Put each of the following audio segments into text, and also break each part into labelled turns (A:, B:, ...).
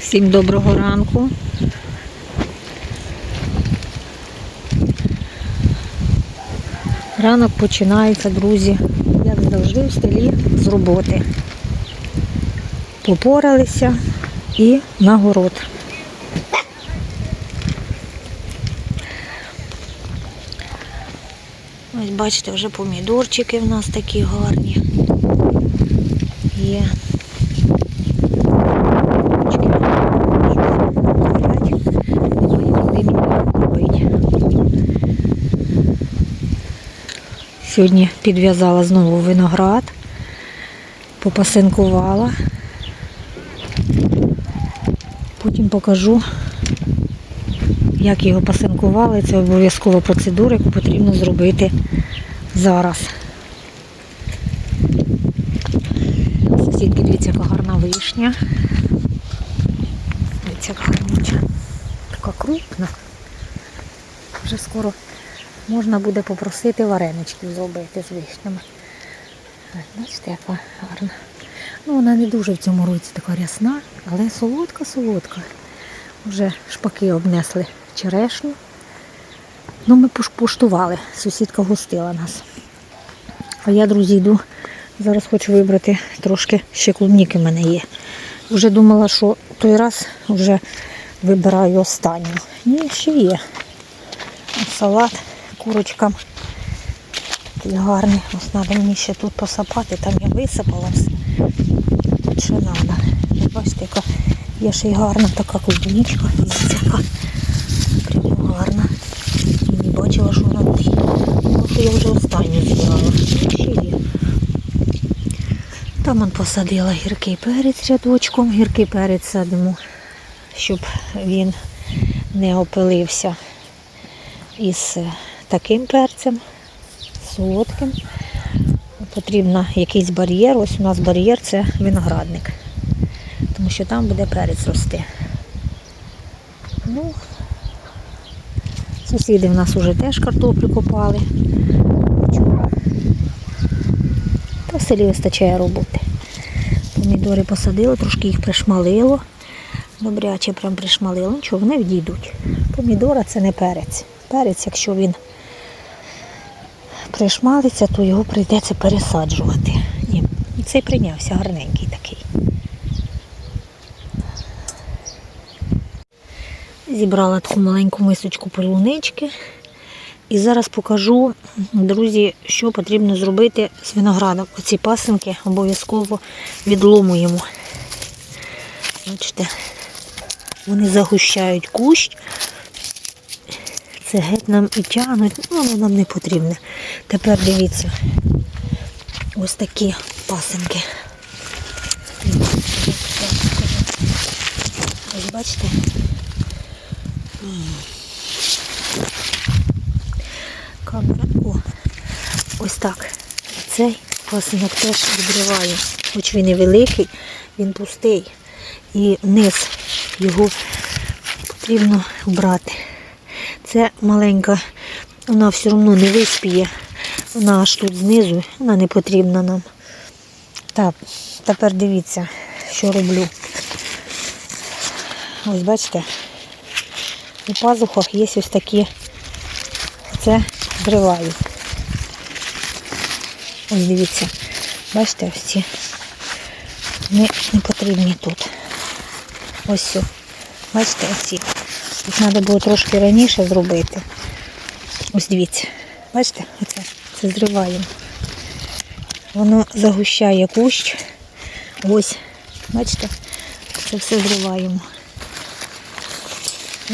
A: Всім доброго ранку. Ранок починається, друзі, як завжди в столі з роботи. Попоралися і на город. Ось бачите, вже помідорчики в нас такі гарні. Є. Ручки. Горять. Немає куди мені купити. Сьогодні підв'язала знову виноград, попасинкувала. Потім покажу, як його пасинкували. Це обов'язкова процедура, яку потрібно зробити зараз. Сусідки, дивіться, яка гарна вишня. Дивіться, яка гарнюча. Така крупна. Вже скоро можна буде попросити вареничків зробити з вишнями. Бачите, яка гарна. Ну, вона не дуже в цьому році така рясна, але солодка-солодка. Вже шпаки обнесли черешню. Ну, ми пош- поштували, сусідка гостила нас. А я, друзі, йду. Зараз хочу вибрати трошки ще клубніки в мене є. Вже думала, що той раз вже вибираю останню. Ні, ще є. Салат курочкам. Такий гарний. Ось треба мені ще тут посапати. Там я висипала все. Тут ще треба. Бачите, яка є ще й гарна така клубничка. Яка прямо гарна. І не бачила, що вона тут. Тому я вже останню є. Там он посадила гіркий перець рядочком. Гіркий перець садимо, щоб він не опилився із е, таким перцем, солодким. Потрібно якийсь бар'єр. Ось у нас бар'єр це виноградник. Тому що там буде перець рости. Ну, сусіди в нас вже теж картоплю копали. Та в селі вистачає роботи. Помідори посадили, трошки їх пришмалило. Добряче прям пришмалило. Нічого, вони відійдуть. Помідора це не перець. Перець, якщо він пришмалиться, то його прийдеться пересаджувати. Ні, цей прийнявся гарненький такий. Зібрала таку маленьку мисочку полунички. І зараз покажу, друзі, що потрібно зробити з виноградом. Оці пасинки обов'язково відломуємо. Бачите, вони загущають кущ. Це геть нам і тягнуть, ну воно нам не потрібне. Тепер дивіться, ось такі пасинки. Ось бачите? Камера. О, ось так. Цей пасинок теж відриваю. Хоч він і великий, він пустий. І низ його потрібно брати. Це маленька, вона все одно не виспіє. Вона аж тут знизу, вона не потрібна нам. Так, тепер дивіться, що роблю. Ось бачите, у пазухах є ось такі. Це зриваю. Ось дивіться, бачите, ось ці не, не потрібні тут. Ось. Бачите, ось ці. Їх треба було трошки раніше зробити. Ось дивіться. Бачите, оце це зриваємо. Воно загущає кущ. Ось, бачите, це все зриваємо.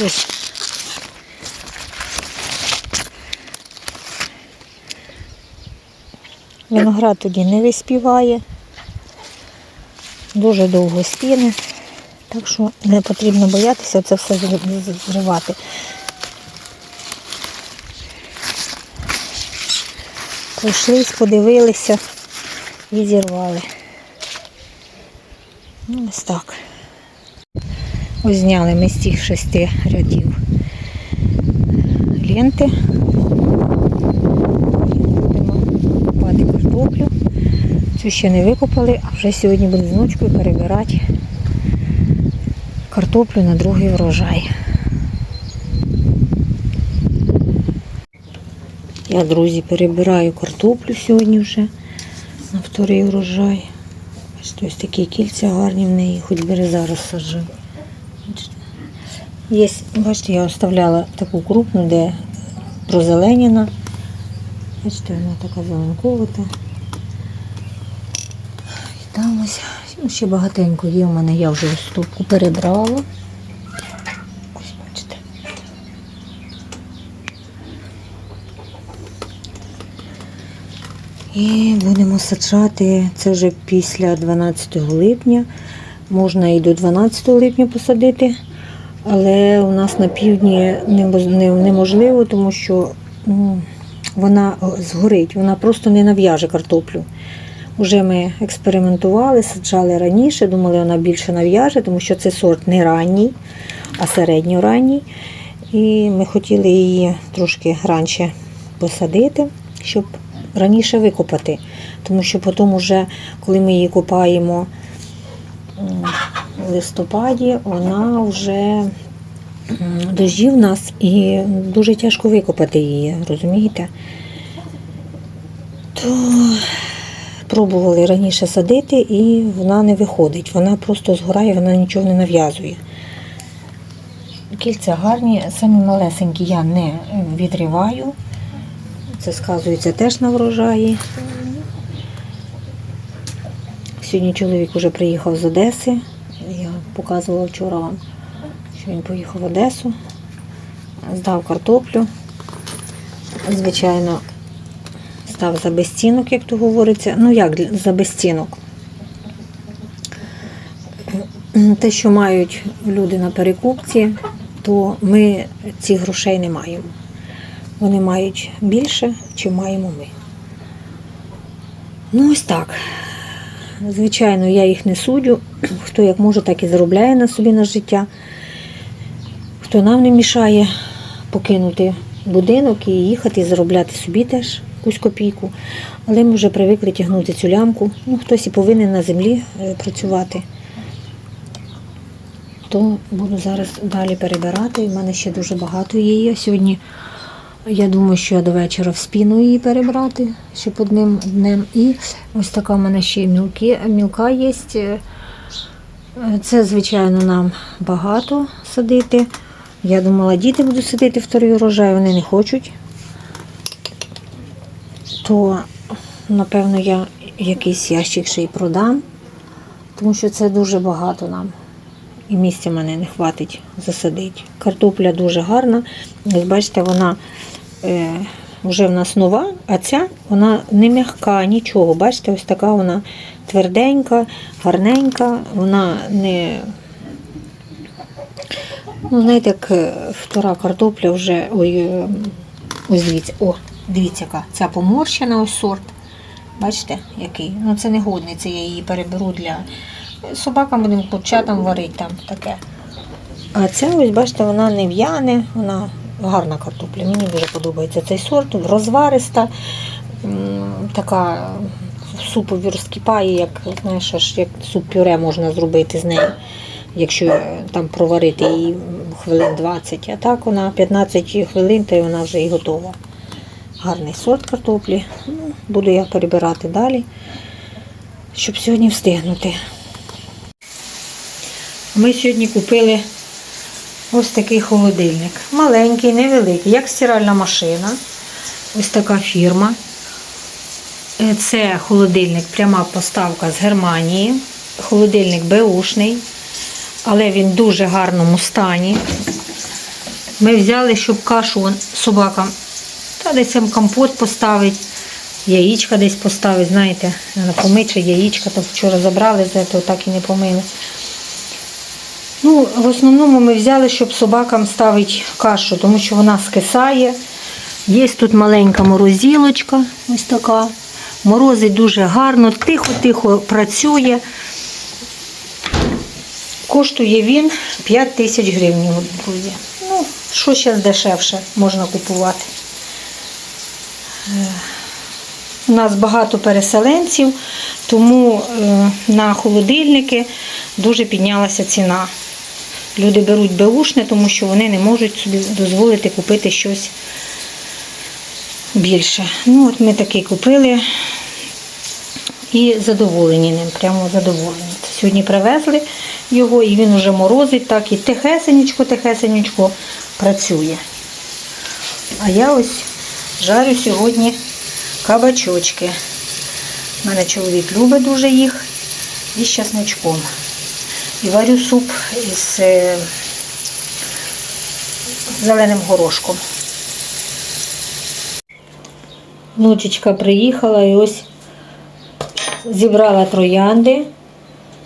A: Ось. Виноград тоді не виспіває. Дуже довго стіне. Так що не потрібно боятися це все зри- зривати. Пройшлись, подивилися і зірвали. Ну, ось так. Ось зняли ми з цих шести рядів ленти. Будемо купати картоплю. Цю ще не викопали, а вже сьогодні буде з внучкою перебирати картоплю на другий врожай. Я, друзі, перебираю картоплю сьогодні вже на вторий урожай. Бачите, ось такі кільця гарні в неї, хоч бери зараз саджу. Є, бачите, я оставляла таку крупну, де прозеленіна. Бачите, вона така зеленковата. І там ось ще багатенько є в мене, я вже ось стопку перебрала. Ось бачите. І будемо саджати, це вже після 12 липня. Можна і до 12 липня посадити, але у нас на півдні неможливо, тому що ну, вона згорить, вона просто не нав'яже картоплю. Уже ми експериментували, саджали раніше, думали, вона більше нав'яже, тому що це сорт не ранній, а середньоранній. І ми хотіли її трошки раніше посадити, щоб раніше викопати. Тому що потім, уже, коли ми її копаємо в листопаді, вона вже дожді в нас і дуже тяжко викопати її, розумієте? То пробували раніше садити і вона не виходить. Вона просто згорає, вона нічого не нав'язує. Кільця гарні, самі малесенькі я не відриваю. Це сказується теж на врожаї. Сьогодні чоловік вже приїхав з Одеси. Я показувала вчора вам, що він поїхав в Одесу, здав картоплю. Звичайно, став за безцінок, як то говориться. Ну як за безцінок? Те, що мають люди на перекупці, то ми цих грошей не маємо. Вони мають більше, чим маємо ми. Ну, ось так. Звичайно, я їх не суддю. Хто як може, так і заробляє на собі на життя. Хто нам не мішає покинути будинок і їхати заробляти собі теж якусь копійку. Але ми вже привикли тягнути цю лямку. Ну, хтось і повинен на землі е, працювати. То буду зараз далі перебирати. У мене ще дуже багато її. Сьогодні я думаю, що я до вечора вспіну її перебрати, щоб одним днем. І ось така в мене ще мілки, мілка є. Це, звичайно, нам багато садити. Я думала, діти будуть садити вторий урожай, вони не хочуть. То, напевно, я якийсь ящик ще й продам, тому що це дуже багато нам. І місця мене не хватить засадити. Картопля дуже гарна. Ось бачите, вона е, вже в нас нова, а ця вона не м'яка, нічого. Бачите, ось така вона тверденька, гарненька, вона не. Ну, знаєте, як е, втора картопля вже. Ой, е, ось дивіться, о, дивіться, яка ця поморщена ось сорт. Бачите, який? Ну це не годний, це я її переберу для собакам будемо курчатам варити там таке. А ця, ось бачите, вона не в'яне, вона гарна картопля. Мені дуже подобається цей сорт, розвариста, така супові розкипає, як знаєш, аж як суп-пюре можна зробити з нею, якщо там проварити її хвилин 20. А так вона 15 хвилин, й вона вже і готова. Гарний сорт картоплі. Ну, буду я перебирати далі, щоб сьогодні встигнути. Ми сьогодні купили ось такий холодильник. Маленький, невеликий, як стиральна машина. Ось така фірма. Е, Це холодильник, пряма поставка з Германії. Холодильник беушний, але він в дуже гарному стані. Ми взяли, щоб кашу собакам та десь компот поставити, яєчка десь поставити, знаєте, на помиче яєчка, то вчора забрали, з того так і не помили. Ну, в основному ми взяли, щоб собакам ставити кашу, тому що вона скисає. Є тут маленька морозилочка, ось така. Морозить дуже гарно, тихо-тихо працює. Коштує він 5 тисяч гривень, друзі. Ну, що зараз дешевше можна купувати. Е, У нас багато переселенців, тому е, на холодильники дуже піднялася ціна. люди беруть беушне, тому що вони не можуть собі дозволити купити щось більше. Ну, от ми такий купили і задоволені ним, прямо задоволені. Сьогодні привезли його і він уже морозить, так і тихесенечко, тихесенечко працює. А я ось жарю сьогодні кабачочки. У мене чоловік любить дуже їх із часничком. І варю суп із е, зеленим горошком. Внучечка приїхала і ось зібрала троянди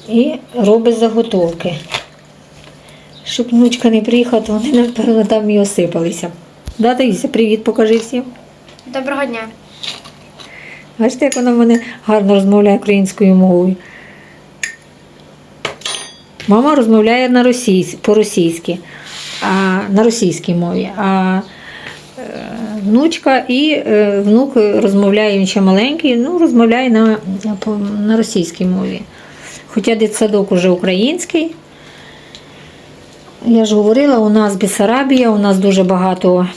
A: і робить заготовки. Щоб внучка не приїхала, то вони, напевно, там і осипалися. Да, Таїся, привіт, покажи всім.
B: Доброго дня.
A: Бачите, як вона в мене гарно розмовляє українською мовою. Мама розмовляє на російсь, по-російськи, а, на російській мові. А е, внучка і е, внук розмовляє він ще маленький, ну, розмовляє на, на російській мові. Хоча дитсадок уже український. Я ж говорила, у нас Бесарабія, у нас дуже багато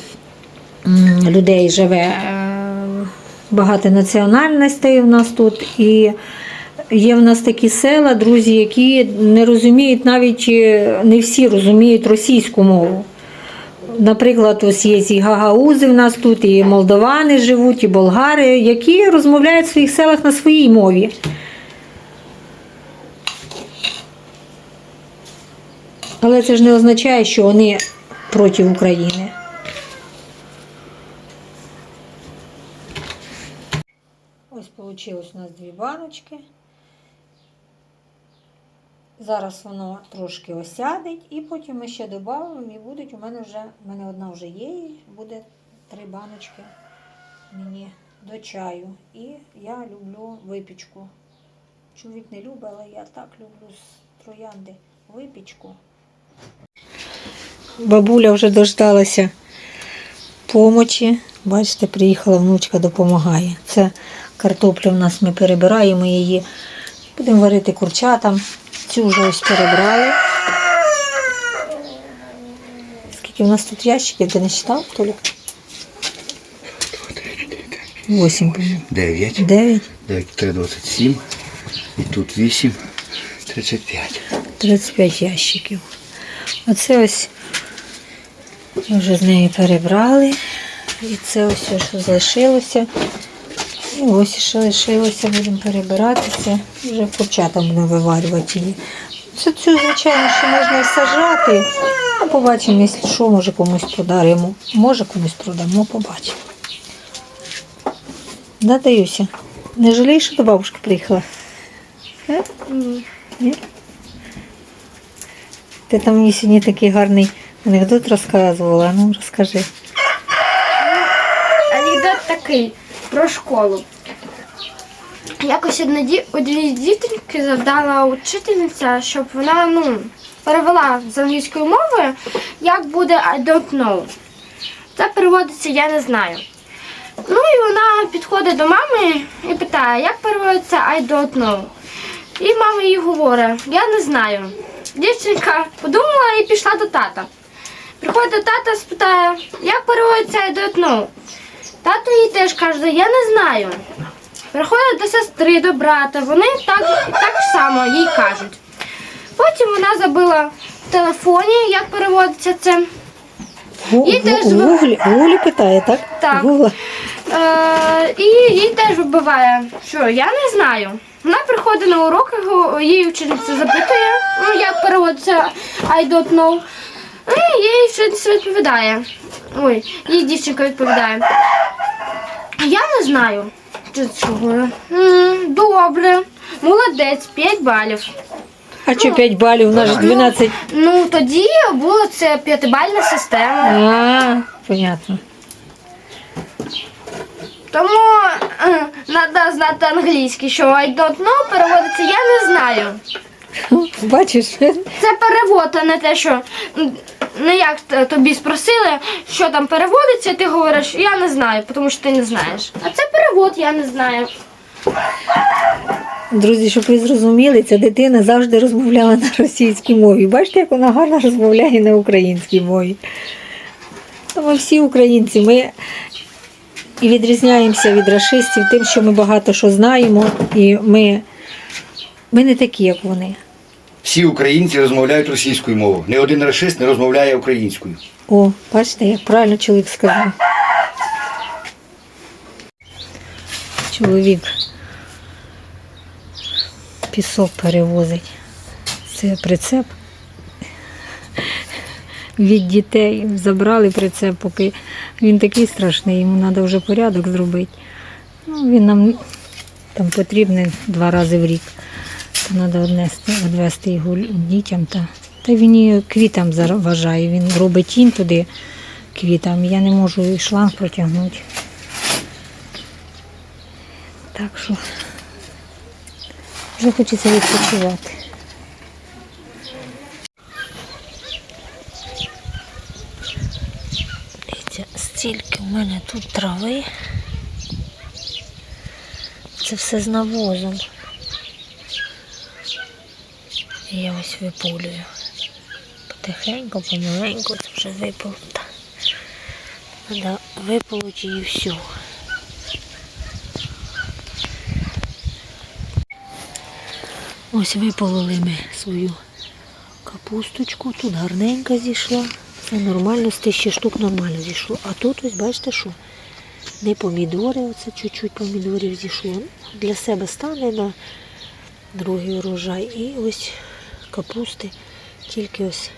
A: людей живе, е, багато національностей у нас тут. І є в нас такі села, друзі, які не розуміють, навіть е, не всі розуміють російську мову. Наприклад, ось є і гагаузи в нас тут, і молдовани живуть, і болгари, які розмовляють в своїх селах на своїй мові. Але це ж не означає, що вони проти України. Ось вийшло у нас дві баночки. Зараз воно трошки осядить, і потім ми ще додамо, і будуть у мене вже, у мене одна вже є, і буде три баночки мені до чаю. І я люблю випічку. Чоловік не любить, але я так люблю з троянди випічку. Бабуля вже дождалася помочі. Бачите, приїхала внучка, допомагає. Це картопля в нас ми перебираємо її. Будемо варити курчатам. Цю вже ось перебрали. Скільки в нас тут ящиків, ти не читав, Толік? Восім, по-моєму.
B: 9,
A: Дев'ять.
B: 9, 3, 27. І тут 8, 35.
A: 35 ящиків. Оце ось ми вже з нею перебрали. І це ось що залишилося. І ось ще лишилося, будемо перебирати це. Вже курчата будемо виварювати її. Це цю, звичайно, що можна сажати. А побачимо, якщо що, може комусь подаримо. Може комусь продамо, побачимо. Да, Даюся? Не жалієш, що до бабушки приїхала? Е? Ні? Ти там мені сьогодні такий гарний анекдот розказувала. Ну, розкажи.
C: Анекдот такий про школу. Якось одна ді- одній дівчинки завдала учительниця, щоб вона ну, перевела з англійської мови, як буде I don't know. Це переводиться я не знаю. Ну і вона підходить до мами і питає, як переводиться I don't know. І мама їй говорить, я не знаю. Дівчинка подумала і пішла до тата. Приходить до тата, спитає, як переводиться I don't know. Тато їй теж каже, я не знаю. Приходить до сестри, до брата, вони так, так само їй кажуть. Потім вона забила в телефоні, як переводиться це. І теж
A: Гуглі, Гуглі питає, так?
C: Так.
A: Гугла.
C: Е, і їй теж вибиває, що я не знаю. Вона приходить на урок, його- її вчительниця запитує, ну, як переводиться I don't know. І їй вчительниця відповідає. Ой, їй дівчинка відповідає. Я не знаю. Чого? Добре, молодець, 5 балів.
A: А що 5 балів? У нас ж 12.
C: Ну тоді була це п'ятибальна система.
A: А, понятно.
C: Тому треба знати англійський, що I don't know переводиться я не знаю.
A: Бачиш?
C: Це перевод, а не те, що не як тобі спросили, що там переводиться, ти говориш, я не знаю, тому що ти не знаєш. А це перевод, я не знаю.
A: Друзі, щоб ви зрозуміли, ця дитина завжди розмовляла на російській мові. Бачите, як вона гарно розмовляє на українській мові. Ми всі українці, ми і відрізняємося від расистів тим, що ми багато що знаємо, і ми, ми не такі, як вони.
B: Всі українці розмовляють російською мовою. Ні один расист не розмовляє українською.
A: О, бачите, як правильно чоловік сказав. Чоловік пісок перевозить. Це прицеп. Від дітей забрали прицеп, поки він такий страшний, йому треба вже порядок зробити. Ну, він нам там потрібен два рази в рік. Треба відвести його дітям. Та, та він і квітам заважає. Він робить тінь туди квітам. Я не можу і шланг протягнути. Так що вже хочеться відпочивати. Дивіться, стільки в мене тут трави. Це все з навозом. І я ось виполюю. Потихеньку, помаленьку, це вже виполота. Треба виполоти і все. Ось випололи ми свою капусточку. Тут гарненько зійшла. Все нормально, з тисячі штук нормально зійшло. А тут ось бачите, що не помідори, оце чуть-чуть помідорів зійшло. Для себе стане на другий урожай. І ось капусти, тільки ось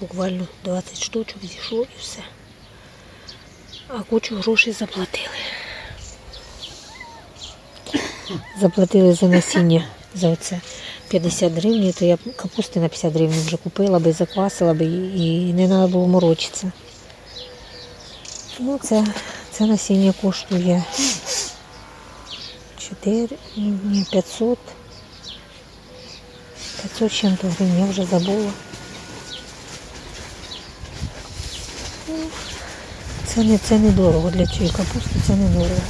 A: буквально 20 штучок зійшло і все. А кучу грошей заплатили. Заплатили за насіння за оце 50 гривень, то я капусти на 50 гривень вже купила би, заквасила би і, не треба було морочитися. Ну, це, це насіння коштує 4, ні, 500. 500 з чим-то гривень, я вже забула. Це не, це не дорого для цієї капусти, це не дорого.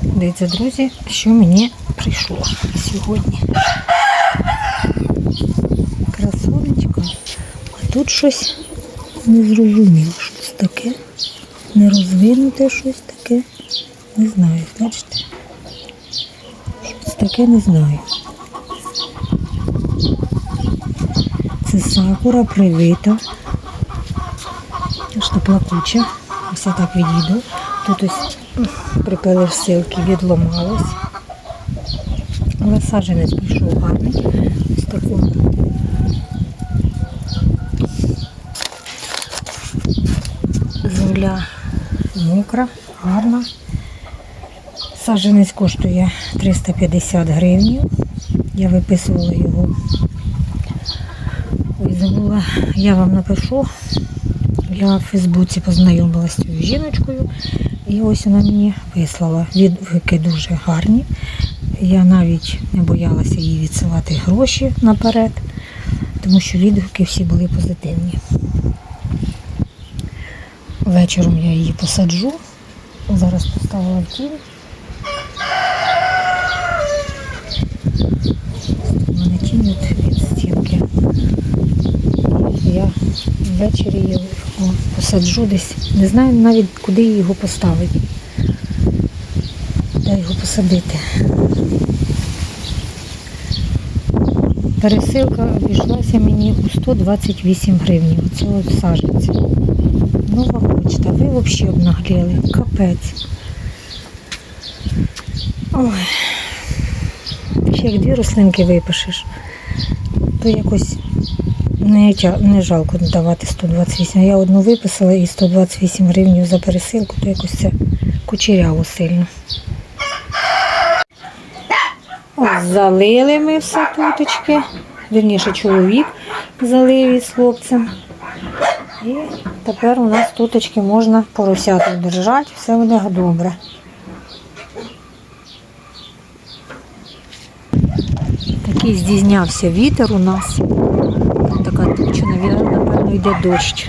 A: Дивіться, друзі, що мені прийшло сьогодні. Красонечко. А тут щось незрозуміло, щось таке. Нерозвинуте щось таке. Не знаю, бачите? Таке не знаю. Це сакура привита. Що плакуча. Ось я так відійду. Тут ось припили силки, відломалось. Але саджанець пішов гарний. Ось такого. Земля мокра, гарна. Саджанець коштує 350 гривень. Я виписувала його. Ой, забула, я вам напишу. Я в Фейсбуці познайомилася з цією жіночкою. І ось вона мені вислала. Відгуки дуже гарні. Я навіть не боялася їй відсилати гроші наперед, тому що відгуки всі були позитивні. Вечором я її посаджу. Зараз поставила в тінь. Тінь від стінки. Я ввечері його посаджу десь. Не знаю навіть куди його поставити. Де його посадити. Пересилка обійшлася мені у 128 гривень. Оце от саженці. Нова почта. Ви взагалі обнагліли. Капець. Ой. Як дві рослинки випишеш, то якось не, не жалко давати 128. Я одну виписала і 128 гривень за пересилку, то якось це кучеряво сильно. Ось залили ми все туточки. Вірніше, чоловік залив із хлопцем. І тепер у нас туточки можна поросяток держати, все буде добре. Такий здійснявся вітер у нас. Така туча, напевно, йде дощ.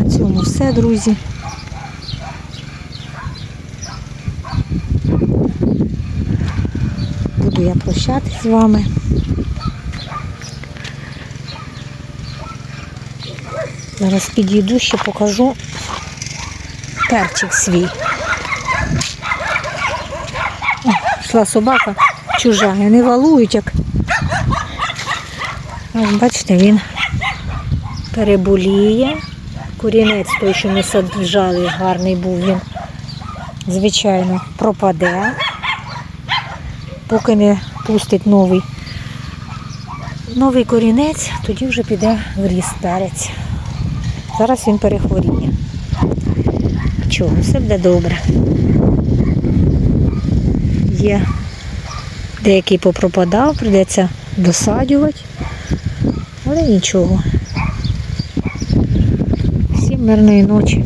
A: А цю цьому все, друзі. Буду я прощатись з вами. Зараз підійду, ще покажу перчик свій. О, йшла собака чужа, і вони валують як. Ось бачите, він переболіє. Корінець той, що ми саджали, гарний був він, звичайно, пропаде, поки не пустить новий. Новий корінець, тоді вже піде в ріст перець. Зараз він перехворіє. Чого, все буде добре. Є деякий попропадав, прийдеться досадювати, але нічого. Всім мирної ночі.